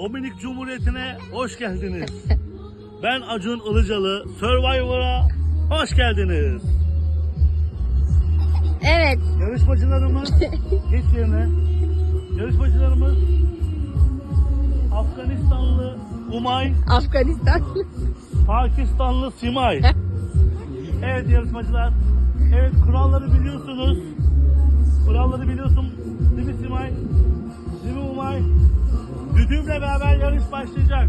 Dominik Cumhuriyeti'ne hoş geldiniz. Ben Acun Ilıcalı, Survivor'a hoş geldiniz. Evet. Yarışmacılarımız, geç yerine. Yarışmacılarımız Afganistanlı Umay, Afganistan. Pakistanlı Simay. Evet yarışmacılar, evet kuralları biliyorsunuz. Kuralları biliyorsun Düdüğümle beraber yarış başlayacak.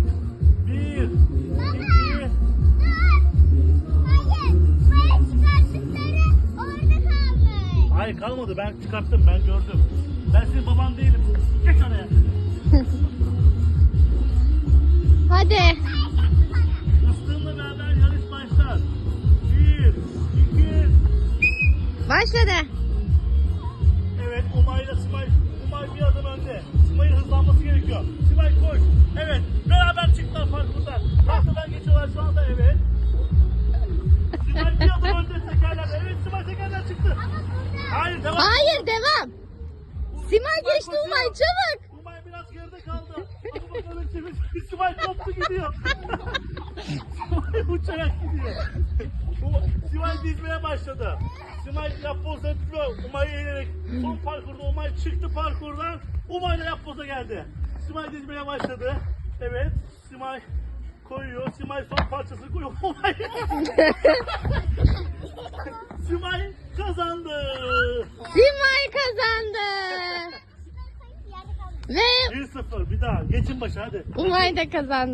Bir, iki, hayır kalmadı ben çıkarttım ben gördüm. Ben senin baban değilim. Geç oraya. Hadi. Fıstığımla beraber yarış başlar. Bir, iki, Başladı. Evet Umay ile Hayır devam. Simay geçti. Umay çabuk. Umay biraz geride kaldı. Hadi bakalım şimdi Simay koptu gidiyor. Simay uçarak gidiyor. Simay dizmeye başladı. Simay yapboza tutuyor. Umay'ı eğilerek son parkurda Umay çıktı parkurdan. Umay da yapboza geldi. Simay dizmeye başladı. Evet. Simay koyuyor. Simay son parçasını koyuyor. Umay. Simay kazandı. Simay kazandı. Ve 1-0 bir daha. Geçin başa hadi. Umay da kazandı.